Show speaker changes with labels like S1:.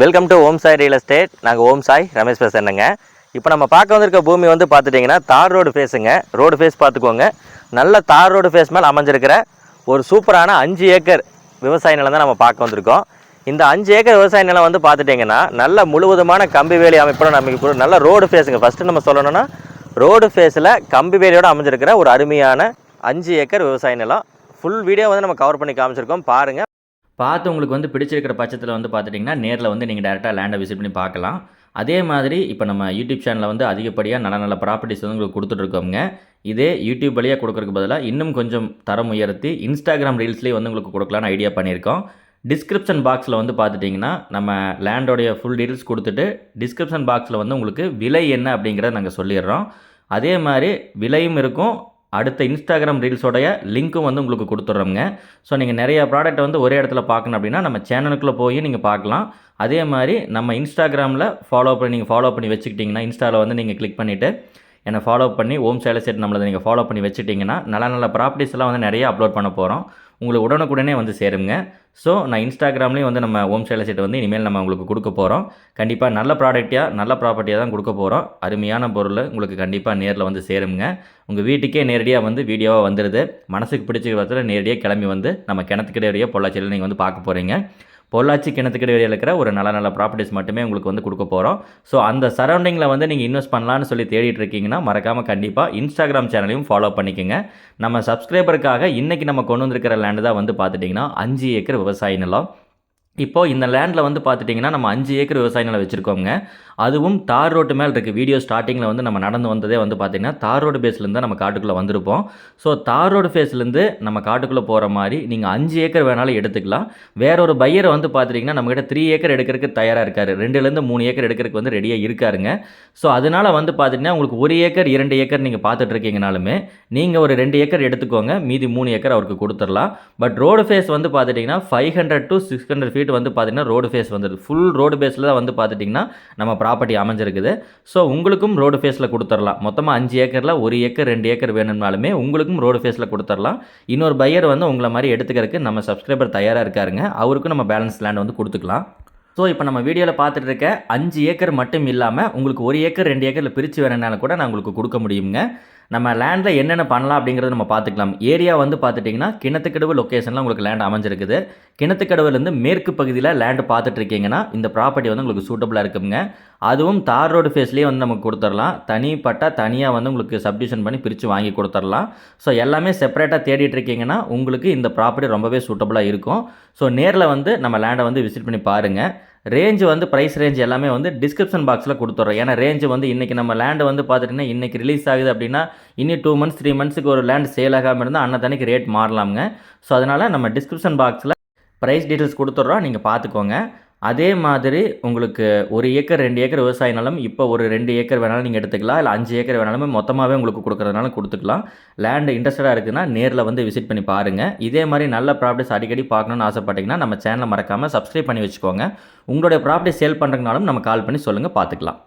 S1: Welcome to Om Sai real estate நாங்கள் ஓம் சாய் ரமேஷ் பேசுகிறேங்க இப்போ நம்ம பார்க்க வந்திருக்க பூமி வந்து பார்த்துட்டிங்கன்னா தார் ரோடு ஃபேஸுங்க ரோடு ஃபேஸ் பார்த்துக்கோங்க. நல்ல தார் ரோடு ஃபேஸ் மேலே அமைஞ்சிருக்கிற ஒரு சூப்பரான அஞ்சு ஏக்கர் விவசாய நிலம் தான் நம்ம பார்க்க வந்திருக்கோம். இந்த அஞ்சு ஏக்கர் விவசாய நிலம் வந்து பார்த்துட்டிங்கன்னா நல்ல முழுவதுமான கம்பி வேலி அமைப்போட நமக்கு நல்ல ரோடு ஃபேஸுங்க ஃபஸ்ட்டு நம்ம சொல்லணும்னா ரோடு ஃபேஸில் கம்பி வேலியோடு அமைஞ்சிருக்கிற ஒரு அருமையான அஞ்சு ஏக்கர் விவசாய நிலம். ஃபுல் வீடியோ வந்து நம்ம கவர் பண்ணி காமிச்சிருக்கோம். பாருங்கள்
S2: பார்த்து உங்களுக்கு வந்து பிடிச்சிருக்கிற பட்சத்தில் வந்து பார்த்துட்டிங்கன்னா நேரில் வந்து நீங்கள் டேரெக்டாக லேண்டை விசிட் பண்ணி பார்க்கலாம். அதே மாதிரி இப்போ நம்ம யூடியூப் சேனலில் வந்து அதிகப்படியாக நல்ல நல்ல ப்ராப்பர்ட்டிஸ் வந்து உங்களுக்கு கொடுத்துட்ருக்கோங்க இதே யூடியூப் வழியாக கொடுக்குறக்கு பதிலாக இன்னும் கொஞ்சம் தரம் உயர்த்தி இன்ஸ்டாகிராம் ரீல்ஸ்லேயே வந்து உங்களுக்கு கொடுக்கலான்னு ஐடியா பண்ணியிருக்கோம். டிஸ்கிரிப்ஷன் பாக்ஸில் வந்து பார்த்துட்டிங்கன்னா நம்ம லேண்டோடைய ஃபுல் டீட்டெயில்ஸ் கொடுத்துட்டு டிஸ்கிரிப்ஷன் பாக்ஸில் வந்து உங்களுக்கு விலை என்ன அப்படிங்கிறத நாங்கள் சொல்லிடுறோம். அதே மாதிரி விலையும் இருக்கும் அடுத்த இன்ஸ்டாகிராம் ரீல்ஸோடைய லிங்க்கும் வந்து உங்களுக்கு கொடுத்துட்றோங்க ஸோ நீங்கள் நிறைய ப்ராடக்ட்டை வந்து ஒரே இடத்துல பார்க்கணும் அப்படின்னா நம்ம சேனலுக்குள்ளே போய் நீங்கள் பார்க்கலாம். அதே மாதிரி நம்ம இன்ஸ்டாகிராமில் ஃபாலோ பண்ணி நீங்கள் ஃபாலோ பண்ணி வச்சுக்கிட்டிங்கன்னா இன்ஸ்டாவில் வந்து நீங்கள் கிளிக் பண்ணிவிட்டு என்னை ஃபாலோ பண்ணி ஓம் சேலை செட் நம்மளை நீங்கள் ஃபாலோ பண்ணி வச்சுட்டிங்கன்னா நல்ல நல்ல ப்ராப்பர்ட்டிஸ் எல்லாம் வந்து நிறைய அப்லோட் பண்ண போகிறோம் உங்களுக்கு உடனுக்குடனே வந்து சேருங்க. ஸோ நான் இன்ஸ்டாகிராம்லேயும் வந்து நம்ம ஓம் சேலை செட் வந்து இனிமேல் நம்ம உங்களுக்கு கொடுக்க போகிறோம் கண்டிப்பாக நல்ல ப்ராடக்ட்டியாக நல்ல ப்ராப்பர்ட்டியாக தான் கொடுக்க போகிறோம் அருமையான பொருள் உங்களுக்கு கண்டிப்பாக நேரில் வந்து சேருங்க. உங்கள் வீட்டுக்கே நேரடியாக வந்து வீடியோவாக வந்துடுது மனசுக்கு பிடிச்ச விதத்தில் நேரடியாக கிளம்பி வந்து நம்ம கிணத்துக்கிடையே பொள்ளாச்சியில் நீங்கள் வந்து பார்க்க போகிறீங்க பொள்ளாச்சி கிணத்துக்கிட்ட வரையில் இருக்கிற ஒரு நல்ல நல்ல ப்ராப்பர்ட்டிஸ் மட்டுமே உங்களுக்கு வந்து கொடுக்க போகிறோம் ஸோ அந்த சரௌண்டிங்கில் வந்து நீங்கள் இன்வெஸ்ட் பண்ணலான்னு சொல்லி தேடிட்டு இருக்கீங்கன்னா மறக்காமல் கண்டிப்பாக இன்ஸ்டாகிராம் சேனலையும் ஃபாலோ பண்ணிக்கோங்க. நம்ம சப்ஸ்கிரைபருக்காக இன்றைக்கி நம்ம கொண்டு வந்திருக்கிற லேண்டு தான் வந்து பார்த்துட்டிங்கன்னா அஞ்சு ஏக்கர் விவசாய நிலம். இப்போது இந்த லேண்டில் வந்து பார்த்துட்டிங்கன்னா நம்ம அஞ்சு ஏக்கர் விவசாய நிலம் வச்சுருக்கோங்க அதுவும் தார் ரோட்டு மேலே இருக்குது வீடியோ ஸ்டார்டிங்கில் வந்து நம்ம நடந்து வந்ததே வந்து பார்த்திங்கன்னா தார் ரோடு பேஸ்லேருந்து நம்ம காட்டுக்குள்ளே வந்திருப்போம். ஸோ தார் ரோடு ஃபேஸ்லேருந்து நம்ம காட்டுக்குள்ளே போகிற மாதிரி நீங்கள் அஞ்சு ஏக்கர் வேணாலும் எடுத்துக்கலாம். வேற ஒரு பையரை வந்து பார்த்துட்டிங்கன்னா நம்மக்கிட்ட த்ரீ ஏக்கர் எடுக்கிறதுக்கு தயாராக இருக்காரு. ரெண்டுலேருந்து மூணு ஏக்கர் எடுக்கிறதுக்கு வந்து ரெடியாக இருக்காருங்க. ஸோ அதனால் வந்து பார்த்திங்கன்னா உங்களுக்கு ஒரு ஏக்கர் இரண்டு ஏக்கர் நீங்கள் பார்த்துட்ருக்கீங்கனாலுமே நீங்கள் ஒரு ரெண்டு ஏக்கர் எடுத்துக்கோங்க. மீதி மூணு ஏக்கர் அவருக்கு கொடுத்துடலாம். பட் ரோடு ஃபேஸ் வந்து பார்த்துட்டிங்கன்னா five hundred to six hundred feet வந்து பார்த்திங்கன்னா ரோடு ஃபேஸ் வந்துடுது ஃபுல் ரோடு பேஸில் தான் வந்து பார்த்துட்டிங்கன்னா நம்ம ப்ராப்பர்ட்டி அமைஞ்சிருக்குது. ஸோ உங்களுக்கும் ரோடு ஃபேஸில் கொடுத்துடலாம். மொத்தமாக அஞ்சு ஏக்கரில் ஒரு ஏக்கர் ரெண்டு ஏக்கர் வேணும்னாலுமே உங்களுக்கும் ரோடு ஃபேஸில் கொடுத்துடலாம். இன்னொரு பையர் வந்து உங்களை மாதிரி எடுத்துக்கிறதுக்கு நம்ம சப்ஸ்கிரைபர் தயாராக இருக்காருங்க. அவருக்கும் நம்ம பேலன்ஸ் லேண்ட் வந்து கொடுத்துக்கலாம். ஸோ இப்போ நம்ம வீடியோவில் பார்த்துட்டு இருக்க அஞ்சு ஏக்கர் மட்டும் இல்லாமல் உங்களுக்கு ஒரு ஏக்கர் ரெண்டு ஏக்கரில் பிரித்து வேணுனாலும் கூட நான் உங்களுக்கு கொடுக்க முடியுங்க. நம்ம லேண்டில் என்னென்ன பண்ணலாம் அப்படிங்கிறத நம்ம பார்த்துக்கலாம். ஏரியா வந்து பார்த்துட்டிங்கன்னா கிணத்துக்கடவு லொக்கேஷனில் உங்களுக்கு லேண்ட் அமைஞ்சிருக்குது. கிணத்துக்கடவுலேருந்து மேற்கு பகுதியில் லேண்டு பார்த்துட்டு இருக்கீங்கன்னா இந்த ப்ராப்பர்ட்டி வந்து உங்களுக்கு சூட்டபுளாக இருக்குங்க. அதுவும் தார் ரோடு ஃபேஸ்லேயே வந்து நமக்கு கொடுத்துடலாம். தனிப்பட்ட தனியாக வந்து உங்களுக்கு சப்டிஷன் பண்ணி பிரித்து வாங்கி கொடுத்துடலாம். ஸோ எல்லாமே செப்பரேட்டாக தேடிட்டு இருக்கீங்கன்னா உங்களுக்கு இந்த ப்ராப்பர்ட்டி ரொம்பவே சூட்டபுளாக இருக்கும். ஸோ நேரில் வந்து நம்ம லேண்டை வந்து விசிட் பண்ணி பாருங்கள் ரேஞ்சு வந்து ப்ரைஸ் ரேஞ்ச் எல்லாமே வந்து டிஸ்கிரிப்ஷன் பாக்ஸில் கொடுத்துட்றோம் ஏன்னா ரேஞ்சு வந்து இன்றைக்கி நம்ம லேண்டு வந்து பார்த்துட்டிங்கன்னா இன்றைக்கி ரிலீஸ் ஆகுது அப்படின்னா இன்னும் டூ மந்த்ஸ் த்ரீ மந்த்ஸுக்கு ஒரு லேண்ட் சேல் ஆகாமல் இருந்தால் அன்னத்தன்னைக்கு ரேட் மாறலாமுங்க. ஸோ அதனால் நம்ம டிஸ்கிரிப்ஷன் பாக்ஸில் ப்ரைஸ் டீட்டெயில்ஸ் கொடுத்துட்றோம் நீங்கள் பார்த்துக்கோங்க. அதே மாதிரி உங்களுக்கு ஒரு ஏக்கர் ரெண்டு ஏக்கர் விவசாய நிலம் இப்போ ஒரு ரெண்டு ஏக்கர் வேணாலும் நீங்கள் எடுத்துக்கலாம். இல்லை அஞ்சு ஏக்கர் வேணாலும் மொத்தமாகவே உங்களுக்கு கொடுக்குறதுனாலும் கொடுத்துக்கலாம். லேண்டு இன்ட்ரெஸ்டடாக இருக்குன்னா நேரில் வந்து விசிட் பண்ணி பாருங்கள் இதே மாதிரி நல்ல ப்ராப்பர்ட்டிஸ் அடிக்கடி பார்க்கணுன்னு ஆசைப்பட்டீங்கன்னா நம்ம சேனலை மறக்காமல் சப்ஸ்கிரைப் பண்ணி வச்சுக்கோங்க. உங்களுடைய ப்ராப்பர்ட்டி சேல் பண்ணுறதுனாலும் நம்ம கால் பண்ணி சொல்லுங்கள் பார்த்துக்கலாம்.